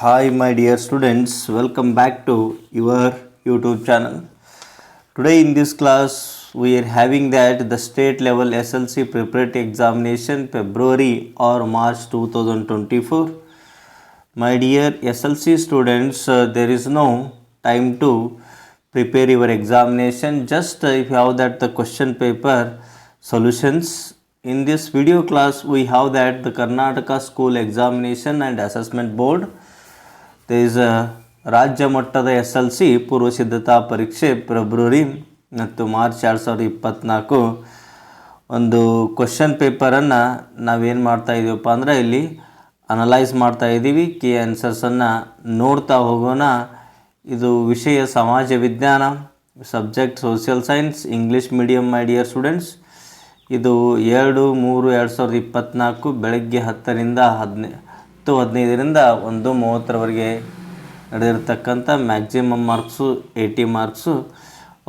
Hi my dear students, welcome back to your YouTube channel. Today in this class we are having that the state level SLC preparatory examination February or March 2024. My dear SLC students, uh, there is no time to prepare your examination. Just uh, if you have that the question paper solutions in this video class we have that the Karnataka school examination and assessment board there ರಾಜ್ಯ ಮಟ್ಟದ S L C ಪೂರ್ವ ಸಿದ್ಧತಾ ಪರೀಕ್ಷೆ February ಮತ್ತು March ಎರಡು ಸಾವಿರದ ಇಪ್ಪತ್ತ್ನಾಲ್ಕು ಒಂದು ಕ್ವಶನ್ ಪೇಪರನ್ನು ನಾವೇನು ಮಾಡ್ತಾ ಇದೀವಪ್ಪ ಅಂದರೆ ಇಲ್ಲಿ ಅನಲೈಸ್ ಮಾಡ್ತಾ ಇದ್ದೀವಿ ಕಿ ಆನ್ಸರ್ಸನ್ನು ನೋಡ್ತಾ ಹೋಗೋಣ ಇದು ವಿಷಯ ಸಮಾಜ ವಿಜ್ಞಾನ subject social science English medium my dear students ಇದು ಎರಡು ಮೂರು ಎರಡು ಸಾವಿರದ ಇಪ್ಪತ್ತ್ನಾಲ್ಕು ಬೆಳಗ್ಗೆ ಹತ್ತರಿಂದ ಹದಿನೈ ಹತ್ತು ಹದಿನೈದರಿಂದ ಒಂದು ಮೂವತ್ತರವರೆಗೆ ನಡೆದಿರ್ತಕ್ಕಂಥ maximum marks eighty marks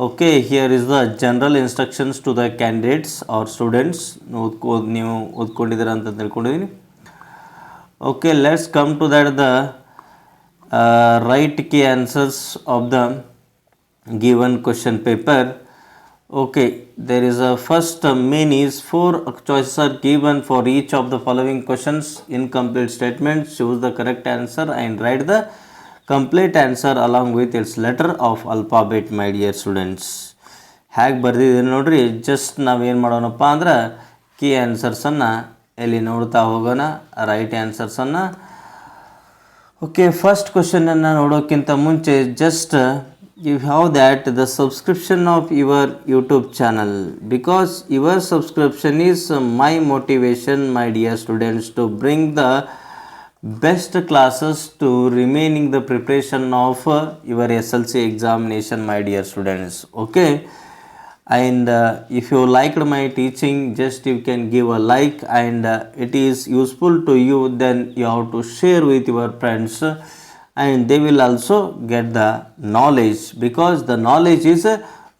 okay here is the general instructions to the candidates or students ಓದ್ಕೋ ನೀವು ಓದ್ಕೊಂಡಿದ್ದೀರ ಅಂತ ತಿಳ್ಕೊಂಡಿದ್ದೀನಿ okay let's come to that the right key answers of the given question paper okay there is a first main is four choices are given for each of the following questions incomplete statement choose the correct answer and write the complete answer along with its letter of alphabet my dear students hag bardide nodri just nav en madona pa key answers anna eli nodta hogona right answers anna okay first question anna nodokinta munche just you have that the subscription of your YouTube channel because your subscription is my motivation my dear students to bring the best classes to remaining the preparation of your SLC examination my dear students okay and uh, if you liked my teaching just you can give a like and uh, it is useful to you then you have to share with your friends and they will also get the knowledge because the knowledge is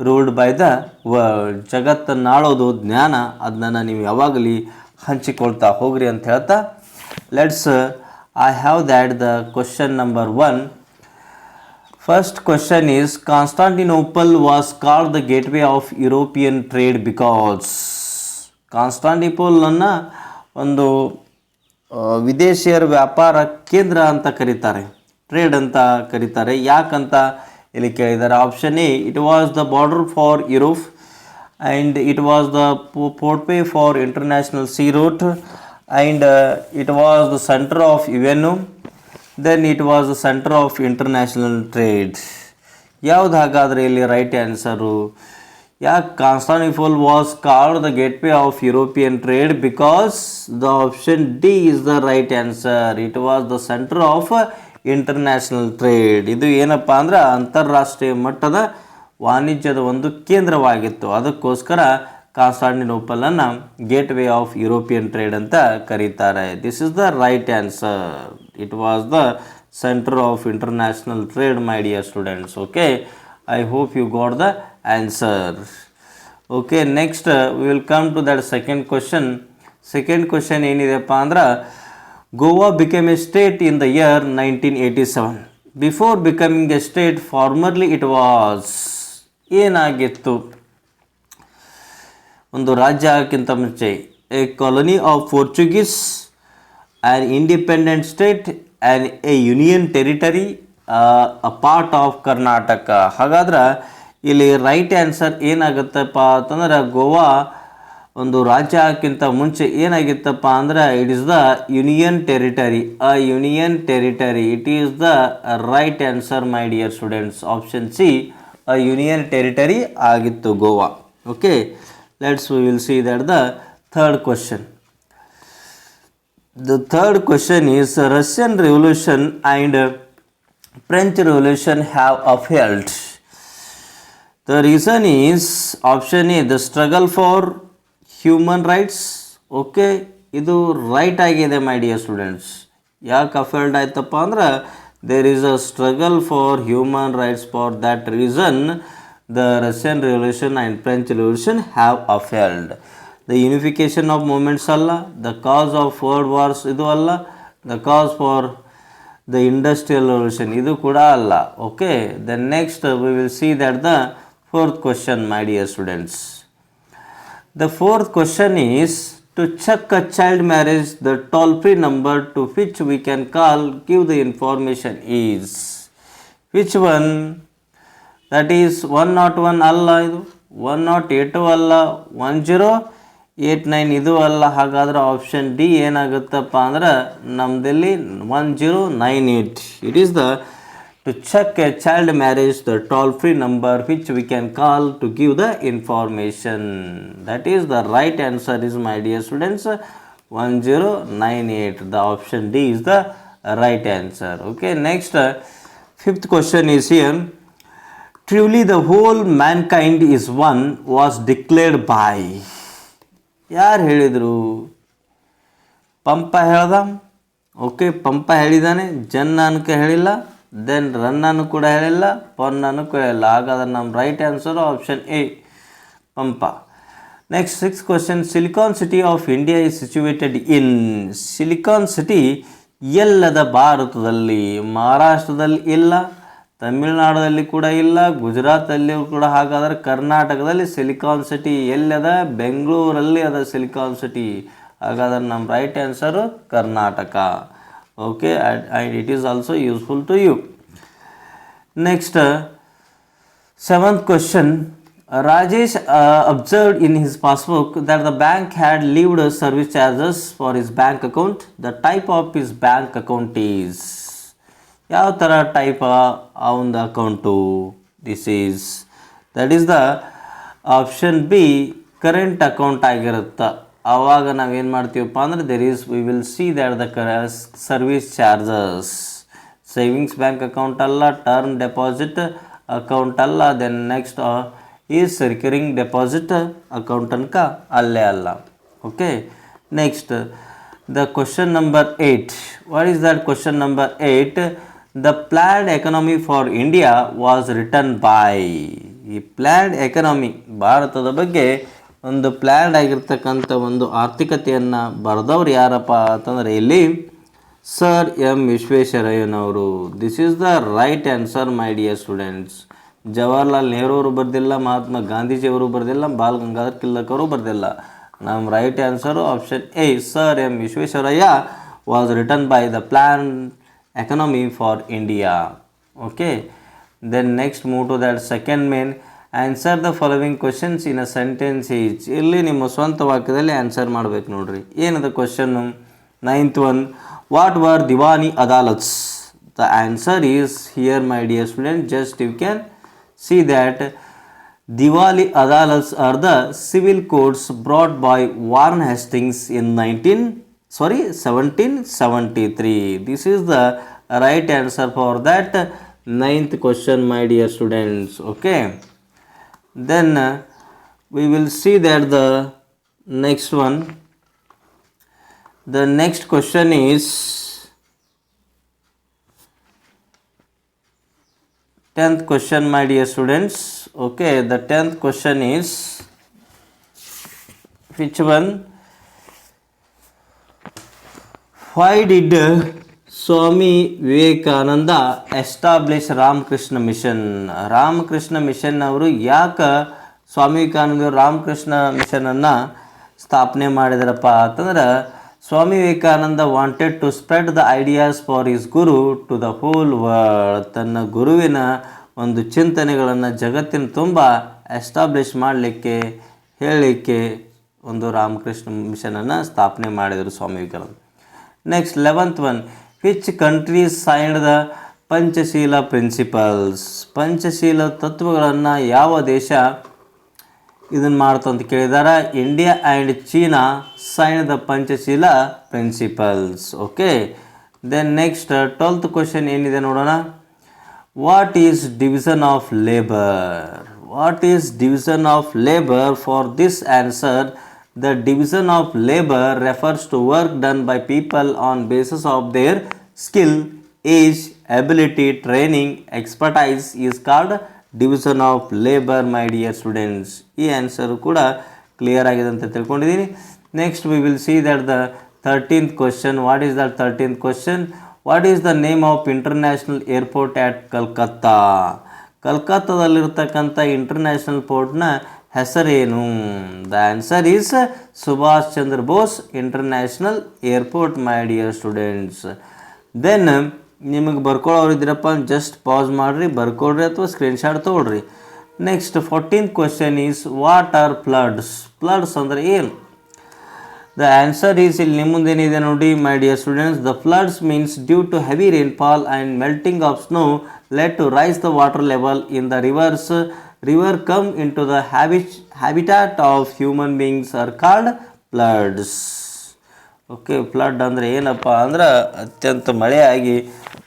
ruled by the world ಜಗತ್ತನ್ನು ಆಳೋದು ಜ್ಞಾನ ಅದನ್ನ ನೀವು ಯಾವಾಗಲಿ ಹಂಚಿಕೊಳ್ತಾ ಹೋಗ್ರಿ ಅಂತ ಹೇಳ್ತಾ let's I have that the question number one first question is Constantinople was call the gateway of European trade because ಕಾನ್ಸ್ಟಾಂಟಿಪೋಲನ್ನು ಒಂದು ವಿದೇಶಿಯರ ವ್ಯಾಪಾರ ಕೇಂದ್ರ ಅಂತ ಕರೀತಾರೆ ಟ್ರೇಡ್ ಅಂತ ಕರೀತಾರೆ ಯಾಕಂತ ಇಲ್ಲಿ ಕೇಳಿದ್ದಾರೆ option A it was the border for Europe and it was the pay for international sea route and it was the centre of even then it was the centre of international trade ಯಾವುದು ಹಾಗಾದರೆ ಇಲ್ಲಿ right answer ಯಾಕೆ Constantinople was called the gateway of European trade because the option D is the right answer it was the centre of international trade ಇದು ಏನಪ್ಪ ಅಂದ್ರೆ ಅಂತಾರಾಷ್ಟ್ರೀಯ ಮಟ್ಟದ ವಾಣಿಜ್ಯದ ಒಂದು ಕೇಂದ್ರವಾಗಿತ್ತು ಅದಕ್ಕೋಸ್ಕರ ಕಾಸಾಡಿನೋಪಲನ್ನು gate way of European trade ಅಂತ ಕರೀತಾರೆ this is the right answer it was the centre of international trade my dear students okay I hope you got the answer okay next we will come to that second question second question ಏನಿದೆಪ್ಪ ಅಂದ್ರೆ Goa became a state in the year 1987. Before becoming a state, formerly it was ಏನಾಗಿತ್ತು ಒಂದು ರಾಜ್ಯ ಆಗಕ್ಕಿಂತ ಮುಂಚೆ a colony of Portuguese an independent state an a union territory a part of Karnataka ಹಾಗಾದ್ರೆ ಇಲ್ಲಿ right answer ಏನಾಗುತ್ತಪ್ಪ ಅಂತಂದ್ರೆ ಗೋವಾ ಒಂದು ರಾಜ್ಯ ಹಾಕಿಂತ ಮುಂಚೆ ಏನಾಗಿತ್ತಪ್ಪ ಅಂದರೆ it is the union territory a union territory it is the right answer my dear students option C a union territory ಆಗಿತ್ತು Goa okay let's we will see that the third question the third question is Russian revolution and French revolution have held the reason is option A the struggle for human rights okay ಇದು right ಆಗಿದೆ my dear students ಯಾಕೆ upheld ಆಯ್ತಪ್ಪ ಅಂದ್ರೆ there is a struggle for human rights for that reason the Russian revolution and French revolution have upheld the unification of movements ಅಲ್ಲ the cause of world wars ಇದು ಅಲ್ಲ the cause for the industrial revolution ಇದು ಕೂಡ ಅಲ್ಲ okay the next we will see that the fourth question my dear students The fourth question is to check a child marriage, the toll free number to which we can call, give the information is which one? That is 101 ಅಲ್ಲ ಇದು one not eight ಅಲ್ಲ one zero eight nine ಇದು ಅಲ್ಲ ಹಾಗಾದ್ರೆ option D ಏನಾಗುತ್ತಪ್ಪ the to check a child marriage the toll free number which we can call to give the information that is the right answer is my dear students 1098 the option d is the right answer okay next uh, fifth question is here truly the whole mankind is one was declared by ಯಾರು ಹೇಳಿದರು ಪಂಪ ಹೇಳ್ದ okay Pampa ಹೇಳಿದ್ದಾನೆ ಜನ್ ಅನ್ಕ ಹೇಳಿಲ್ಲ then ರನ್ನನ್ನು ಕೂಡ ಹೇಳಿಲ್ಲ ಪೊನ್ನನ್ನು ಕೂಡ ಹೇಳಿಲ್ಲ ಹಾಗಾದ್ರೆ ನಮ್ಮ right answer option A Pampa next six question silicon city of India is situated in silicon city ಎಲ್ಲದ ಭಾರತದಲ್ಲಿ ಮಹಾರಾಷ್ಟ್ರದಲ್ಲಿ ಇಲ್ಲ ತಮಿಳುನಾಡಲ್ಲಿ ಕೂಡ ಇಲ್ಲ ಗುಜರಾತಲ್ಲಿ ಕೂಡ ಹಾಗಾದರೆ ಕರ್ನಾಟಕದಲ್ಲಿ ಸಿಲಿಕಾನ್ ಸಿಟಿ ಎಲ್ಲದ ಬೆಂಗಳೂರಲ್ಲಿ ಅದ ಸಿಲಿಕಾನ್ ಸಿಟಿ ಹಾಗಾದ್ರೆ ನಮ್ಮ right answer Karnataka Okay and it is also useful to you next Seventh question Rajesh uh, observed in his passbook that the bank had leaved service charges for his bank account. The type of his bank account is ಯಾವ ಥರ type ಆ ಒಂದು account this is that is the option B current account ಆಗಿರುತ್ತೆ ಆವಾಗ ನಾವೇನು ಮಾಡ್ತೀವಪ್ಪ ಅಂದರೆ there is we will see that the service charges savings bank account ಅಲ್ಲ ಟರ್ಮ್ ಡೆಪಾಸಿಟ್ ಅಕೌಂಟ್ ಅಲ್ಲ then next is recurring deposit account ತನಕ ಅಲ್ಲೇ ಅಲ್ಲ okay next the question number eight what is that question number eight the planned economy for India was written by ಈ planned economy ಭಾರತದ ಬಗ್ಗೆ ಒಂದು planned ಆಗಿರ್ತಕ್ಕಂಥ ಒಂದು ಆರ್ಥಿಕತೆಯನ್ನು ಬರೆದವ್ರು ಯಾರಪ್ಪ ಅಂತಂದರೆ ಇಲ್ಲಿ ಸರ್ ಎಂ ವಿಶ್ವೇಶ್ವರಯ್ಯನವರು this is the right answer my dear students Jawaharlal Nehru ಅವರು ಬರೆದಿಲ್ಲ ಮಹಾತ್ಮ ಗಾಂಧೀಜಿಯವರು ಬರೆದಿಲ್ಲ ಬಾಲ್ ಗಂಗಾಧರ್ ತಿಲಕ್ ಅವರು ಬರೆದಿಲ್ಲ ನಮ್ಮ right answer option A sir M Visvesvaraya was written by the plan economy for India okay then next move to that second main answer the following questions in a sentence each ಇಲ್ಲಿ ನಿಮ್ಮ ಸ್ವಂತ ವಾಕ್ಯದಲ್ಲಿ answer ಮಾಡಬೇಕು ನೋಡ್ರಿ ಏನದ question ninth one what were Diwani adalats the answer is here my dear student just you can see that Diwali adalats are the civil courts brought by Warren Hastings in nineteen sorry seventeen seventy three this is the right answer for that ninth question my dear students okay then uh, we will see that the next one the next question is 10th question my dear students okay the 10th question is which one why did Swami Vivekananda establish Ramakrishna Mission Ramakrishna Mission ಅವರು ಯಾಕೆ ಸ್ವಾಮಿ ವಿವೇಕಾನಂದ ರಾಮಕೃಷ್ಣ ಮಿಷನನ್ನು ಸ್ಥಾಪನೆ ಮಾಡಿದರಪ್ಪ ಅಂತಂದ್ರೆ Swami Vivekananda wanted to spread the ideas for his guru to the whole world ತನ್ನ ಗುರುವಿನ ಒಂದು ಚಿಂತನೆಗಳನ್ನು ಜಗತ್ತಿನ ತುಂಬ ಎಸ್ಟಾಬ್ಲಿಷ್ ಮಾಡಲಿಕ್ಕೆ ಹೇಳಲಿಕ್ಕೆ ಒಂದು ರಾಮಕೃಷ್ಣ ಮಿಷನನ್ನು ಸ್ಥಾಪನೆ ಮಾಡಿದರು Swami Vivekananda next eleventh one which countries signed the Panchsheel principles Panchsheel ತತ್ವಗಳನ್ನು ಯಾವ ದೇಶ ಇದನ್ನು ಮಾಡ್ತು ಅಂತ ಕೇಳಿದಾರೆ India and China sign the Panchsheel principles okay then next twelfth question ಏನಿದೆ ನೋಡೋಣ what is division of labour what is division of labour for this answer The division of labor refers to work done by people on basis of their skill, age, ability, training, expertise is called division of labor my dear students. ಈ clear ಕೂಡ clear ಆಗಿದೆ ಅಂತ ತಿಳ್ಕೊಂಡಿದ್ದೀನಿ next we will see that the What question what is that What question what is the name of international airport at Calcutta ಕಲ್ಕತ್ತಾದಲ್ಲಿರ್ತಕ್ಕಂಥ international ಪೋರ್ಟ್ನ ಹೆಸರೇನು the answer is Subhash Chandra Bose international airport my dear students then ನಿಮಗೆ ಬರ್ಕೊಳ್ಳೋರು ಇದ್ದೀರಪ್ಪ just pass ಮಾಡಿರಿ ಬರ್ಕೊಡ್ರಿ ಅಥವಾ screenshot ತೊಗೊಳ್ರಿ next fourteen question is what are floods floods ಅಂದರೆ ಏನು the answer is ಇಲ್ಲಿ ನಿಮ್ಮ ಮುಂದೆ ಏನಿದೆ ನೋಡಿ my dear students the floods means due to heavy rainfall and melting of snow let to rise the water level in the rivers come in to the habit habitat of human beings are called floods okay flood ಅಂದರೆ ಏನಪ್ಪ ಅಂದ್ರೆ ಅತ್ಯಂತ ಮಳೆಯಾಗಿ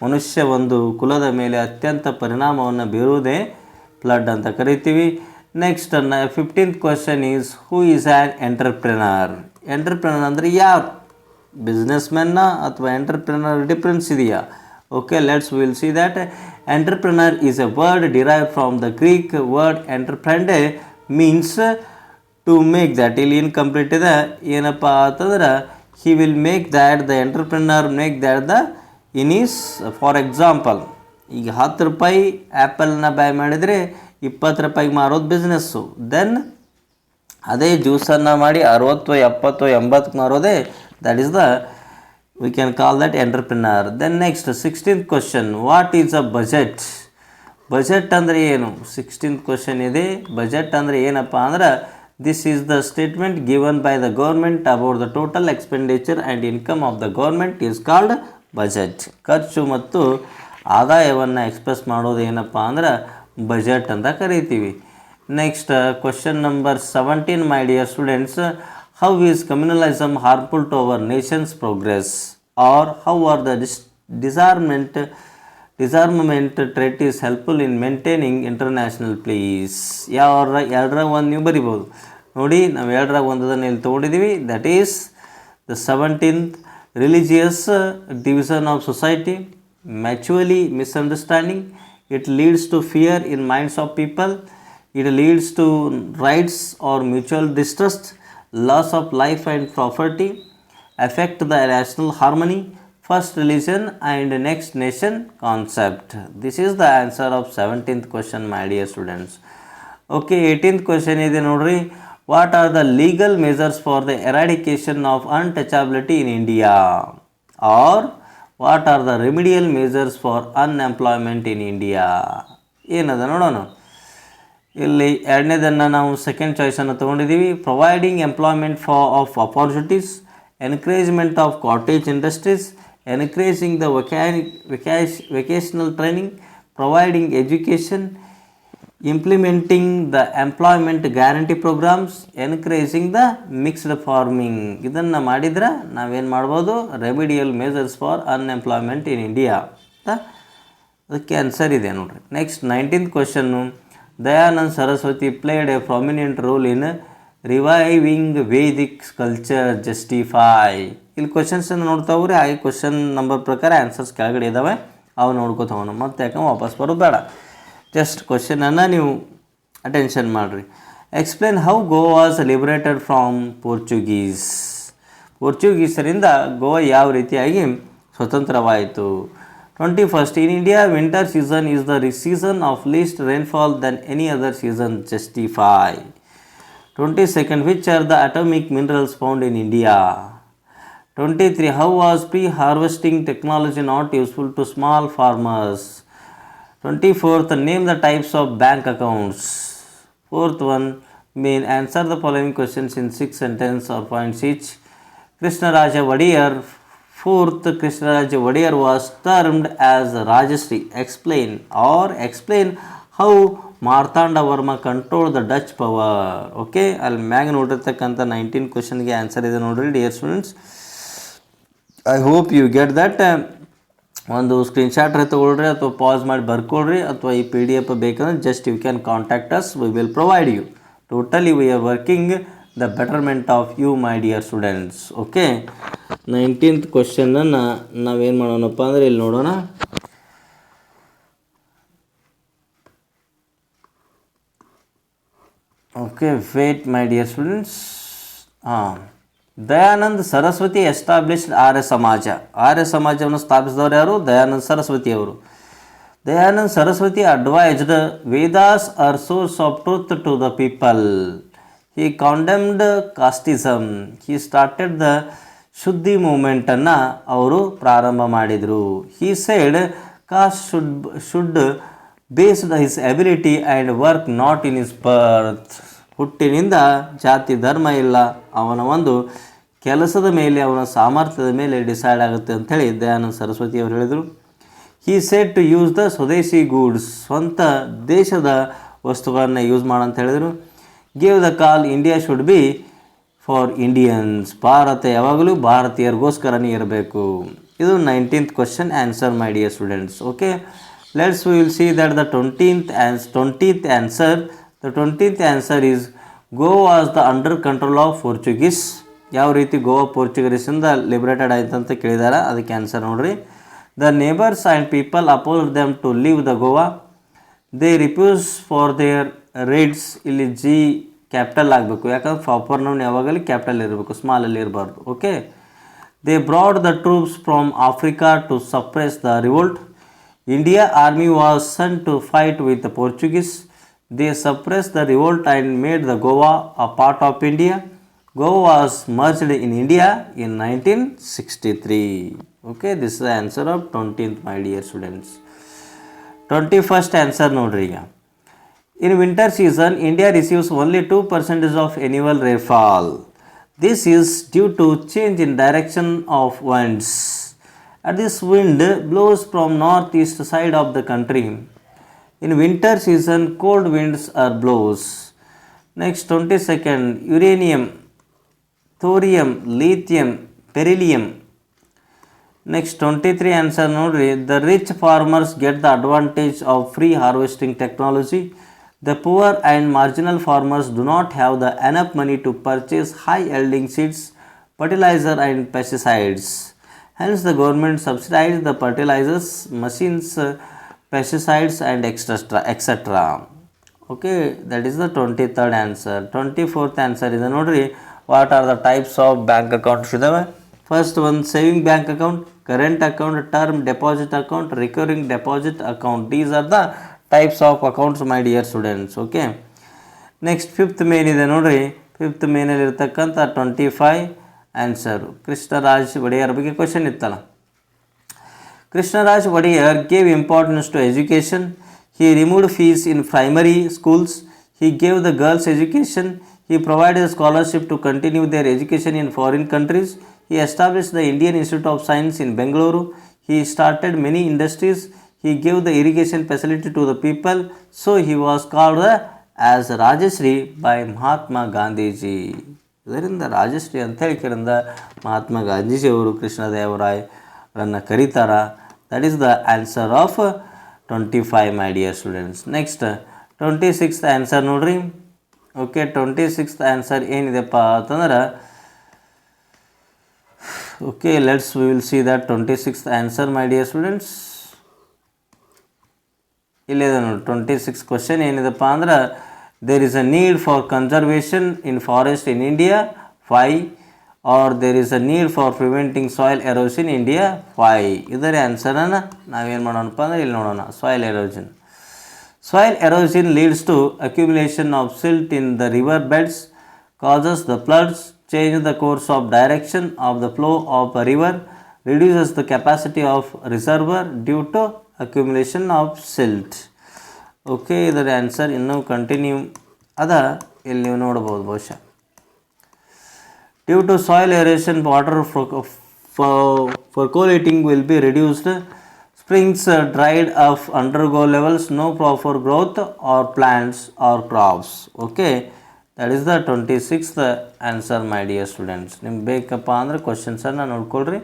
ಮನುಷ್ಯ ಒಂದು ಕುಲದ ಮೇಲೆ ಅತ್ಯಂತ ಪರಿಣಾಮವನ್ನು ಬೀರುವುದೇ ಫ್ಲಡ್ ಅಂತ ಕರಿತೀವಿ ನೆಕ್ಸ್ಟ್ ಅನ್ನ fifteenth question is who is an entrepreneur entrepreneur ಅಂದರೆ ಯಾರು ಬಿಸ್ನೆಸ್ ಮೆನ್ನ ಅಥವಾ ಎಂಟರ್ಪ್ರಿನರ್ ಡಿಫ್ರೆನ್ಸ್ ಇದೆಯಾ okay let's will see that Entrepreneur is a word derived from the Greek word entrepreneur means to make that ಇಲ್ಲಿ ಏನು complete ಇದೆ ಏನಪ್ಪ ಅಂತಂದ್ರೆ he will make that the entrepreneur make that the in is for example ಈಗ ಹತ್ತು ರೂಪಾಯಿ ಆ್ಯಪಲ್ನ by ಮಾಡಿದರೆ ಇಪ್ಪತ್ತು ರೂಪಾಯಿಗೆ ಮಾರೋದು ಬಿಸ್ನೆಸ್ಸು ದೆನ್ ಅದೇ ಜ್ಯೂಸನ್ನು ಮಾಡಿ ಅರವತ್ತು ಎಪ್ಪತ್ತು ಎಂಬತ್ತಕ್ಕೆ ಮಾರೋದೇ that is the we can call that entrepreneur then next 16th question what is a budget budget ಅಂದರೆ ಏನು ಸಿಕ್ಸ್ಟೀನ್ತ್ ಕ್ವಶನ್ ಇದೆ ಬಜೆಟ್ ಅಂದರೆ ಏನಪ್ಪ ಅಂದ್ರೆ this is the statement given by the government about the total expenditure and income of the government is called budget ಖರ್ಚು ಮತ್ತು ಆದಾಯವನ್ನು express ಮಾಡೋದು ಏನಪ್ಪ ಅಂದ್ರೆ ಬಜೆಟ್ ಅಂತ ಕರಿತೀವಿ next question number seventeen my dear students how is communalism harmful to our nation's progress or how are the dis disarmament disarmament treat is helpful in maintaining international please ಯಾವ ಎರಡರಾಗ ಒಂದು ನೀವು ಬರಿಬೋದು ನೋಡಿ ನಾವು ಎರಡರಾಗ ಒಂದನ್ನು ಇಲ್ಲಿ ತೊಗೊಂಡಿದ್ದೀವಿ that is the seventeenth religious division of society mutually misunderstanding it leads to fear in minds of people it leads to rights or mutual distrust, loss of life and property, affect the national harmony, first religion and next nation concept. This is the answer of 17th question, my dear students. Okay, 18th question is nodri. What are the legal measures for the eradication of untouchability in India? Or what are the remedial measures for unemployment in India? ಏನದ ನೋಡೋಣ ಇಲ್ಲಿ ಎರಡನೇದನ್ನು ನಾವು second ಚಾಯ್ಸನ್ನು ತೊಗೊಂಡಿದ್ದೀವಿ providing employment for of opportunities encouragement of cottage industries encouraging the ವೆಕ್ಯಾನಿಕ್ ವೆಕ್ಯಾಶ್ vocational training providing education implementing the employment guarantee programmes encouraging the mixed farming ಇದನ್ನು ಮಾಡಿದ್ರೆ ನಾವೇನು ಮಾಡ್ಬೋದು remedial measures for unemployment in India ಅಂತ ಅದಕ್ಕೆ answer ಇದೆ ನೋಡಿರಿ next nineteenth question Dayanand Saraswati played a prominent role in reviving Vedic culture justify ಇಲ್ಲಿ ಕ್ವಶನ್ಸನ್ನು ನೋಡ್ತಾ ಹೋಗ್ರಿ ಆ ಕ್ವಶನ್ ನಂಬರ್ ಪ್ರಕಾರ ಆನ್ಸರ್ಸ್ ಕೆಳಗಡೆ ಇದ್ದಾವೆ ಅವು ನೋಡ್ಕೊತವನು ಮತ್ತೆ ಯಾಕಂದ್ರೆ ವಾಪಸ್ ಬರೋದು ಬೇಡ ಜಸ್ಟ್ ಕ್ವಶನನ್ನು ನೀವು ಅಟೆನ್ಷನ್ ಮಾಡಿರಿ explain how Goa liberated from Portuguese ಪೋರ್ಚುಗೀಸರಿಂದ Goa ಯಾವ ರೀತಿಯಾಗಿ ಸ್ವತಂತ್ರವಾಯಿತು 21st in India winter season is the season of least rainfall than any other season justify. 22nd which are the atomic minerals found in India? 23 how was pre-harvesting technology not useful to small farmers? 24th name the types of bank accounts. Fourth one mean answer the following questions in six sentences or points each. Krishna Raja Vadiyar Fourth, Krishnaraj Wodeyar was termed as Rajashri explain or explain how Marthanda Varma control the Dutch power okay ಅಲ್ಲಿ ಮ್ಯಾಗ ನೋಡಿರ್ತಕ್ಕಂಥ nineteen ಕ್ವಶನ್ಗೆ answer ಇದೆ ನೋಡಿರಿ dear students I hope you get that ಒಂದು screenshot ತೊಗೊಳ್ರಿ ಅಥವಾ pass ಮಾಡಿ ಬರ್ಕೊಳ್ರಿ ಅಥವಾ ಈ ಪಿ ಡಿ ಎಫ್ ಬೇಕಂದ್ರೆ just you can contact us we will provide you totally we are working the betterment of you my dear students okay nineteenth ಕ್ವಶನನ್ನು ನಾವೇನು ಮಾಡೋಣಪ್ಪ ಅಂದರೆ ಇಲ್ಲಿ ನೋಡೋಣ okay wait my dear students ಹಾಂ ದಯಾನಂದ್ ಸರಸ್ವತಿ ಎಸ್ಟಾಬ್ಲಿಷ್ಡ್ ಆರ್ಯ ಸಮಾಜ ಆರ್ಯ ಸಮಾಜವನ್ನು ಸ್ಥಾಪಿಸಿದವರು ಯಾರು ದಯಾನಂದ್ ಸರಸ್ವತಿ ಅವರು Dayanand Saraswati advised Vedas are source of truth to the people he condemned casteism he started the Shuddhi ಮೂಮೆಂಟನ್ನು ಅವರು ಪ್ರಾರಂಭ ಮಾಡಿದರು he said caste should should based his ability and work not in his birth ಹುಟ್ಟಿನಿಂದ ಜಾತಿ ಧರ್ಮ ಇಲ್ಲ ಅವನ ಒಂದು ಕೆಲಸದ ಮೇಲೆ ಅವನ ಸಾಮರ್ಥ್ಯದ ಮೇಲೆ ಡಿಸೈಡ್ ಆಗುತ್ತೆ ಅಂಥೇಳಿ ದಯಾನಂದ ಸರಸ್ವತಿ ಅವರು ಹೇಳಿದರು he set to use the swadeshi goods ಸ್ವಂತ ದೇಶದ ವಸ್ತುಗಳನ್ನು ಯೂಸ್ ಮಾಡಂತ ಹೇಳಿದರು gave the call India should be for Indians Bharat ಯಾವಾಗಲೂ ಭಾರತೀಯರಿಗೋಸ್ಕರನೇ ಇರಬೇಕು ಇದು nineteenth question answer my dear students okay let's will see that the twentieth answer twentieth answer the twentieth answer is Goa was the under control of Portuguese ಯಾವ ರೀತಿ ಗೋವಾ ಪೋರ್ಚುಗೀಸಿಂದ ಲಿಬ್ರೇಟೆಡ್ ಆಯಿತು ಅಂತ ಕೇಳಿದಾರೆ ಅದಕ್ಕೆ answer ನೋಡಿರಿ the neighbours and people oppose them to leave the Goa they refuse for there rates ಇಲ್ಲಿ G capital ಆಗಬೇಕು ಯಾಕಂದ್ರೆ proper noun ಯಾವಾಗಲೂ ಕ್ಯಾಪಿಟಲ್ ಇರಬೇಕು ಸ್ಮಾಲಲ್ಲಿ ಇರಬಾರ್ದು okay they brought the troops from Africa to suppress the revolt India army was sent to fight with the Portuguese they suppress the revolt and made the Goa a part of India Goa was merged in India in nineteen sixty three okay this is the answer of twentieth my dear students twenty first answer ನೋಡ್ರಿ ಈಗ in winter season, India receives only 2% of annual rainfall. This is due to change in direction of winds. And this wind blows from northeast side of the country. In winter season, cold winds are blows. Next 22nd, uranium, thorium, lithium, beryllium. Next 23 answer, the rich farmers get the advantage of free harvesting technology the poor and marginal farmers do not have the enough money to purchase high yielding seeds, fertilizer and pesticides. Hence the government subsidizes the fertilizers, machines, uh, pesticides and etc. Okay, that is the 23rd answer. 24th answer is notary. What are the types of bank accounts? First one saving bank account, current account, term deposit account, recurring deposit account. These are the types of accounts my dear students okay next fifth main ಇದೆ ನೋಡಿರಿ fifth ಮೇನಲ್ಲಿ ಇರತಕ್ಕಂಥ twenty five answer Krishnaraj Wodeyar ಬಗ್ಗೆ question ಇತ್ತಲ್ಲ Krishnaraj Wodeyar gave importance to education he removed fees in primary schools he gave the girls education he provided scholarship to continue their education in foreign countries he establish the Indian institute of science in Bengaluru he started many industries he gave the irrigation facility to the people. So he was called as Rajashri by Mahatma Gandhiji. ಇದರಿಂದ ರಾಜಶ್ರೀ ಅಂತ ಹೇಳ್ಕೊಂಡ ಮಹಾತ್ಮ ಗಾಂಧೀಜಿಯವರು ಕೃಷ್ಣದೇವರಾಯರನ್ನು ಕರೀತಾರ that is the answer of twenty five my dear students next twenty sixth answer ನೋಡ್ರಿ okay twenty sixth answer ಏನಿದೆಪ್ಪ ಅಂತಂದ್ರೆ okay let's we will see that twenty sixth answer my dear students ಇಲ್ಲಿದೆ ನೋಡಿ ಟ್ವೆಂಟಿ ಸಿಕ್ಸ್ ಕ್ವಶನ್ ಏನಿದೆಪ್ಪ ಅಂದ್ರೆ there is a need for conservation in forest in India why or there is a need for preventing soil erosion India why ಇದರ ಆನ್ಸರನ್ನು ನಾವೇನು ಮಾಡೋಣಪ್ಪ ಅಂದ್ರೆ ಇಲ್ಲಿ ನೋಡೋಣ soil erosion Soil erosion leads to accumulation of silt in the river beds, causes the floods, change the course of direction of the flow of a river, reduces the capacity of reservoir due to accumulation of silt okay ಇದರ answer ಇನ್ನೂ continue ಅದ ಇಲ್ಲಿ ನೀವು ನೋಡ್ಬೋದು ಬಹುಶಃ due to soil erosion water percolating will be reduced springs dried off undergo levels no proper growth or plants or crops okay that is the twenty six answer my dear students ನಿಮ್ಗೆ ಬೇಕಪ್ಪ ಅಂದರೆ ಕ್ವಶನ್ಸನ್ನು ನೋಡ್ಕೊಳ್ರಿ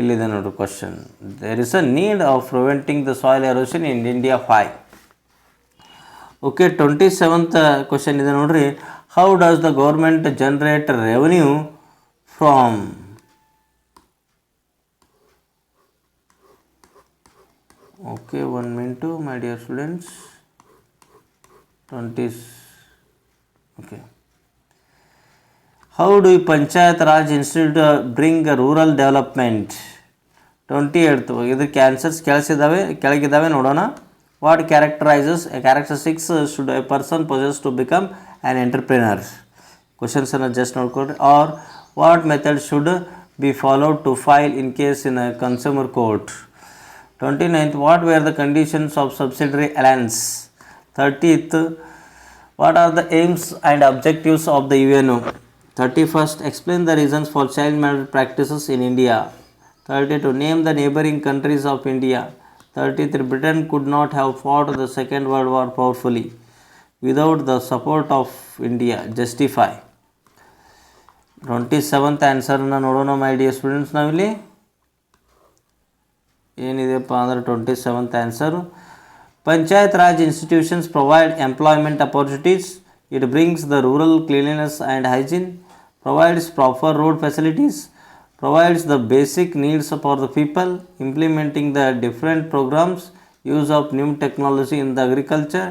ಇಲ್ಲಿದೆ ನೋಡು question there is a need of preventing the soil erosion in India why okay twenty seventh question ಇದೆ ನೋಡ್ರಿ how does the government generate revenue from okay one minute my dear students twenties okay How do panchayat raj institute bring rural development twenty ಏಳ್ತು ಇದಕ್ಕೆ answers ಕೆಳಸಿದ್ದಾವೆ ಕೆಳಗಿದ್ದಾವೆ ನೋಡೋಣ what characterises characteristics should a person possess to become an entrepreneur ಕ್ವಶನ್ಸನ್ನು just ನೋಡ್ಕೊಡ್ರಿ or what method should be followed to file in case in a consumer court twenty ninth what were the conditions of subsidiary alliance thirtieth what are the aims and objectives of the UNO? 31st, explain the reasons for child marriage practices in India. 32, name the neighboring countries of India. 33, Britain could not have fought the Second World War powerfully without the support of India. Justify. 27th ಆನ್ಸರ್ನ ನೋಡೋಣ my dear students ನಾವಿಲ್ಲಿ ಏನಿದೆಪ್ಪ ಅಂದರೆ twenty seventh answer panchayat raj institutions provide employment opportunities it brings the rural cleanliness and hygiene provides proper road facilities provides the basic needs for the people implementing the different programmes use of new technology in the agriculture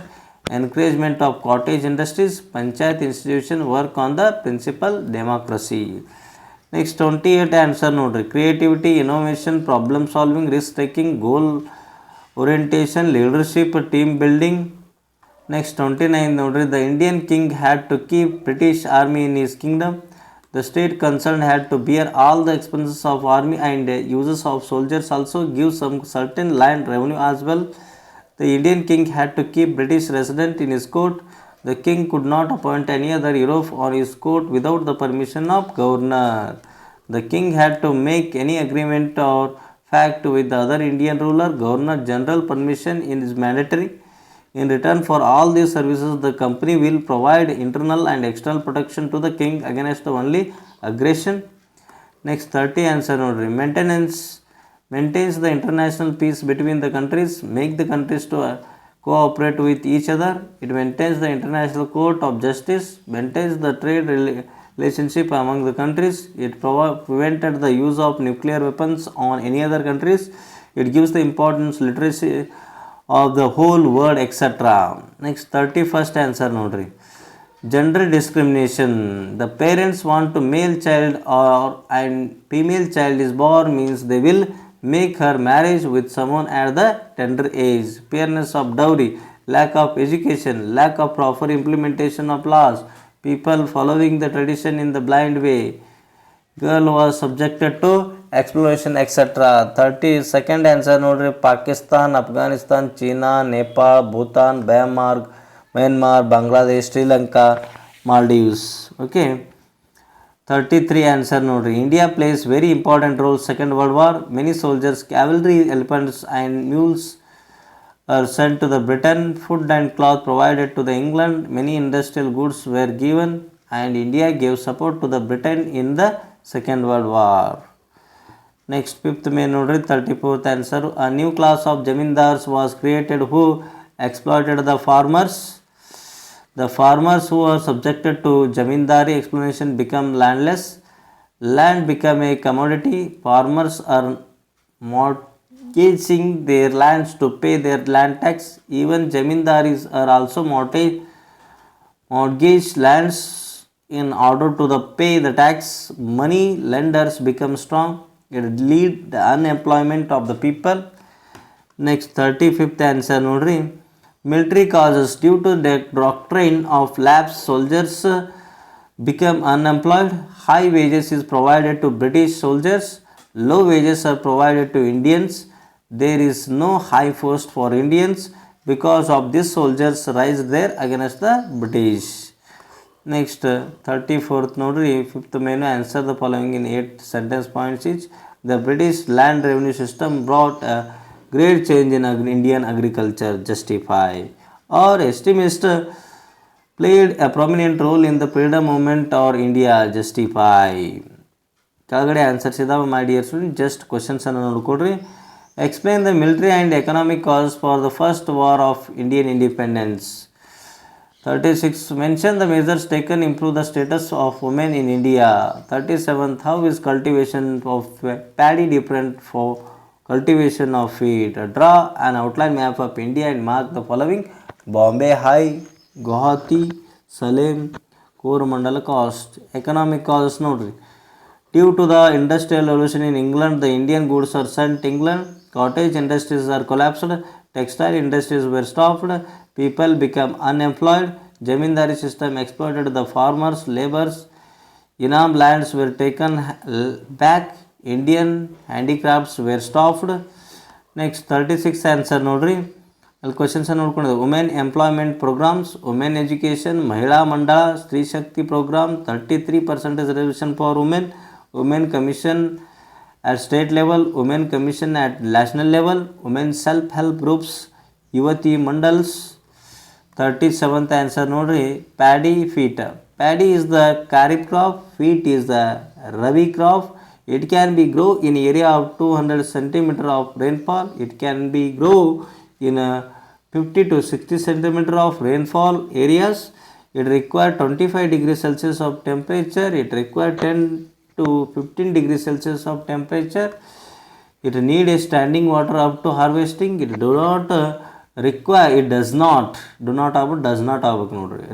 encouragement of cottage industries panchayat institution work on the principal democracy next 28 answer ನೋಡ್ರಿ creativity innovation problem solving risk taking goal orientation leadership team building next 29 ನೋಡ್ರಿ the indian king had to keep british army in his kingdom The state concerned had to bear all the expenses of army and uses of soldiers also give some certain land revenue as well. The Indian king had to keep British resident in his court. The king could not appoint any other Europe on his court without the permission of governor. The king had to make any agreement or fact with the other Indian ruler, governor general permission is mandatory. In return for all these services, the company will provide internal and external protection to the king against only aggression. Next 30 answer only. maintenance maintains the international peace between the countries, make the countries to uh, cooperate with each other. It maintains the international court of justice, maintains the trade relationship among the countries. It prevented the use of nuclear weapons on any other countries. It gives the importance literacy of the whole world, etc. Next 31st answer ನೋಡ್ರಿ gender discrimination the parents want to male child or and female child is born means they will make her marriage with someone at the tender age fairness of dowry lack of education lack of proper implementation of laws people following the tradition in the blind way girl was subjected to exploration etc 30 second answer ನೋಡ್ರಿ Pakistan Afghanistan China Nepal Bhutan ಬ್ಯಾಮಾರ್ಗ್ Myanmar, Bangladesh, Sri Lanka, Maldives. Okay. 33 answer ನೋಡ್ರಿ India plays very important role second world war many soldiers cavalry elephants and mules are sent to the Britain. Food and cloth provided to the England. Many industrial goods were given, and India gave support to the Britain in the Second World War. Next, fifth may ನೋಡ್ರಿ thirty fourth answer a new class of zamindars was created who exploited the farmers the farmers who are subjected to zamindari explanation become landless land become a commodity farmers are mortgaging their lands to pay their land tax. Even jamindaris are also mortgage, mortgage lands in order to the pay the tax. Money lenders become strong. It lead the unemployment of the people. Next 35th answer ನೋಡ್ರಿ military causes due to the doctrine of lapse soldiers uh, become unemployed high wages is provided to british soldiers low wages are provided to indians there is no high post for indians because of this soldiers rise there against the british next uh, 34th ನೋಡ್ರಿ fifth main answer the following in eight sentence points each the British land revenue system brought a great change in agri Indian agriculture justify or extremist played a prominent role in the freedom movement or India justify ಕೆಳಗಡೆ answers ಇದಾವೆ my dear student just ಕ್ವಶನ್ಸನ್ನು ನೋಡ್ಕೊಡ್ರಿ explain the military and economic cause for the first war of Indian independence thirty six mention the measures taken improve the status of women in India thirty seventh how is cultivation of paddy different for cultivation of wheat draw an outline map of India and mark the following Bombay high Guwahati Salem Coromandel coast economic cost ನೋಡ್ರಿ due to the industrial revolution in England the Indian goods are sent England cottage industries are collapsed Textile industries were stopped people become unemployed zamindari system exploited the farmers labours Inam lands were taken h- back. Indian handicrafts were stopped. Next thirty six answer ನೋಡ್ರಿ ಅಲ್ಲಿ questions ನೋಡ್ಕೊಂಡಿದ್ದೆ women employment programmes women education Mahila Mandal Stree Shakti programme thirty three percentage reservation for women women commission at state level, women commission at national level, women self-help groups, Yuvati Mandals thirty seventh answer ನೋಡ್ರಿ paddy wheat paddy is the kharif crop wheat is the rabi crop it can be grow in area of two hundred centimetre of rainfall it can be grow in fifty to sixty centimetre of rainfall areas it require 25 degrees celsius of temperature it require 10 to 15 degrees Celsius of temperature. It need a standing water up to harvesting. It do not uh, require, it does not, do not have, does not have,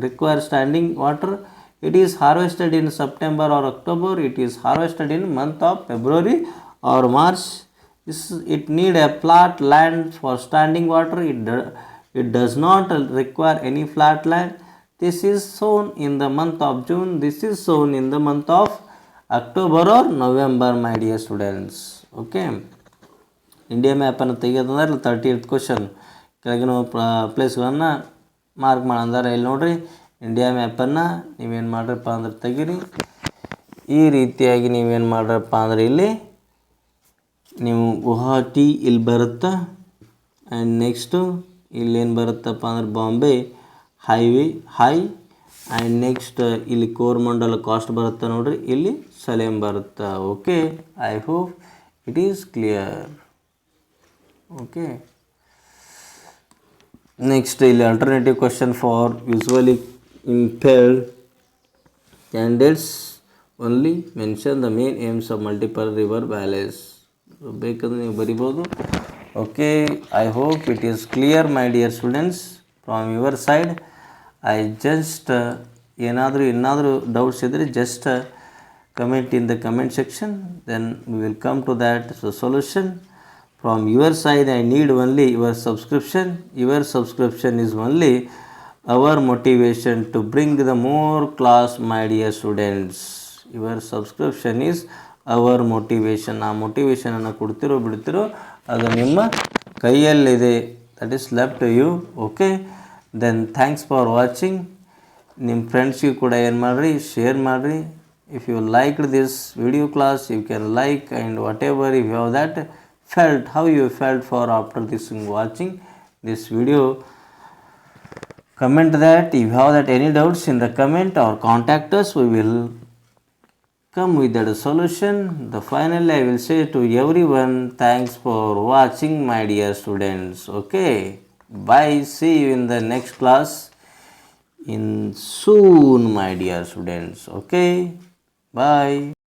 require standing water. It is harvested in September or October. It is harvested in month of February or March. it need a flat land for standing water. It, it does not require any flat land this is sown in the month of June, this is sown in the month of October or November my dear students okay India ಮ್ಯಾಪನ್ನು ಇಲ್ಲಿ thirty eighth question ಕೆಳಗಿನ ಪ್ಲೇಸ್ಗಳನ್ನು mark ಮಾಡಂದ್ರೆ ಇಲ್ಲಿ ನೋಡಿರಿ India ಮ್ಯಾಪನ್ನು ನೀವೇನು ಮಾಡ್ರಪ್ಪ ಅಂದ್ರೆ ತೆಗೀರಿ ಈ ರೀತಿಯಾಗಿ ನೀವೇನು ಮಾಡ್ರಪ್ಪ ಅಂದ್ರೆ ಇಲ್ಲಿ ನೀವು ಗುವಾಹಟಿ ಇಲ್ಲಿ ಬರುತ್ತಾ ಆ್ಯಂಡ್ ನೆಕ್ಸ್ಟು ಇಲ್ಲೇನು ಬರುತ್ತಪ್ಪ ಅಂದ್ರೆ Bombay highway high and next ಇಲ್ಲಿ ಕೋರ್ಮಂಡಲ್ ಕಾಸ್ಟ್ ಬರುತ್ತೆ ನೋಡ್ರಿ ಇಲ್ಲಿ ಸಲೇಮ್ ಬರುತ್ತಾ okay I hope it is clear okay next ಇಲ್ಲಿ alternative question for usually impaired candidates only mention the main aims of multiple river balance ಬೇಕಂದ್ರೆ ನೀವು ಬರಿಬೋದು okay I hope it is clear my dear students from your side I just ಏನಾದರೂ ಏನಾದರೂ doubts ಇದ್ದರೆ just comment in the comment section then we will come to that so solution from your side i need only your subscription your subscription is only our motivation to bring the more class my dear students your subscription is our motivation ಆ ಮೋಟಿವೇಶನನ್ನು ಕೊಡ್ತಿರೋ ಬಿಡ್ತಿರೋ ಅದು ನಿಮ್ಮ ಕೈಯಲ್ಲಿದೆ that is left you okay then thanks for watching ನಿಮ್ಮ ಫ್ರೆಂಡ್ಸ್ಗೂ ಕೂಡ ಏನು ಮಾಡಿರಿ ಶೇರ್ ಮಾಡಿರಿ if you liked this video class you can like and whatever if you have that felt how you felt for after this watching this video comment that if you have that any doubts in the comment or contact us we will come with that solution the final i will say to everyone thanks for watching my dear students okay bye see you in the next class in soon my dear students okay Bye.